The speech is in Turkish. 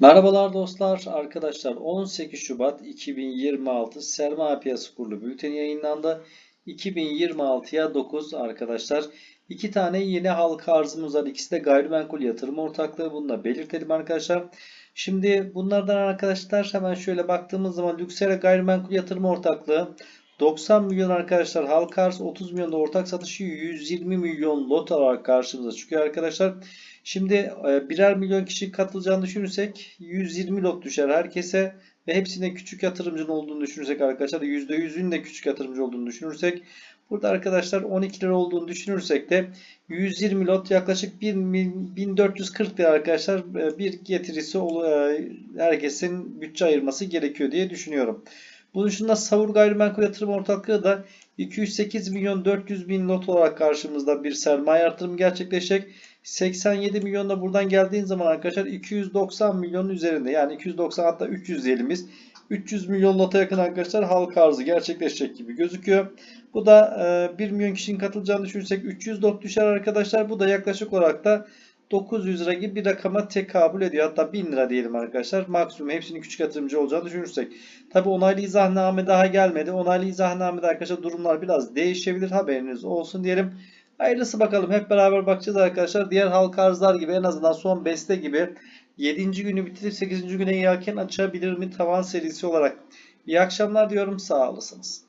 Merhabalar dostlar, arkadaşlar 18 Şubat 2026 Sermaye Piyasası Kurulu bülteni yayınlandı. 2026'ya 9 arkadaşlar. İki tane yeni halka arzımız var. İkisi de gayrimenkul yatırım ortaklığı. Bunu da belirtelim arkadaşlar. Şimdi bunlardan arkadaşlar hemen şöyle baktığımız zaman Lüksera Gayrimenkul Yatırım Ortaklığı 90 milyon arkadaşlar halka arz 30 milyon ortak satışı 120 milyon lot olarak karşımıza çıkıyor arkadaşlar. Şimdi e, birer milyon kişi katılacağını düşünürsek 120 lot düşer herkese ve hepsinde küçük yatırımcının olduğunu düşünürsek arkadaşlar %100'ün de küçük yatırımcı olduğunu düşünürsek burada arkadaşlar 12 lira olduğunu düşünürsek de 120 lot yaklaşık 1440 lira arkadaşlar e, bir getirisi e, herkesin bütçe ayırması gerekiyor diye düşünüyorum. Bunun dışında Savur Gayrimenkul Yatırım Ortaklığı da 208 milyon 400 bin lot olarak karşımızda bir sermaye artırımı gerçekleşecek. 87 milyon da buradan geldiğin zaman arkadaşlar 290 milyonun üzerinde yani 290 hatta 300 diyelim biz. 300 milyon lota yakın arkadaşlar halka arzı gerçekleşecek gibi gözüküyor. Bu da 1 milyon kişinin katılacağını düşünürsek 300 lot düşer arkadaşlar. Bu da yaklaşık olarak da 900 lira gibi bir rakama tekabül ediyor. Hatta 1000 lira diyelim arkadaşlar. Maksimum hepsinin küçük yatırımcı olacağını düşünürsek. Tabi onaylı izahname daha gelmedi. Onaylı izahnamede arkadaşlar durumlar biraz değişebilir. Haberiniz olsun diyelim. Hayırlısı bakalım. Hep beraber bakacağız arkadaşlar. Diğer halka arzlar gibi en azından son beste gibi 7. günü bitirip 8. güne yelken açabilir mi tavan serisi olarak. İyi akşamlar diyorum. Sağ olasınız.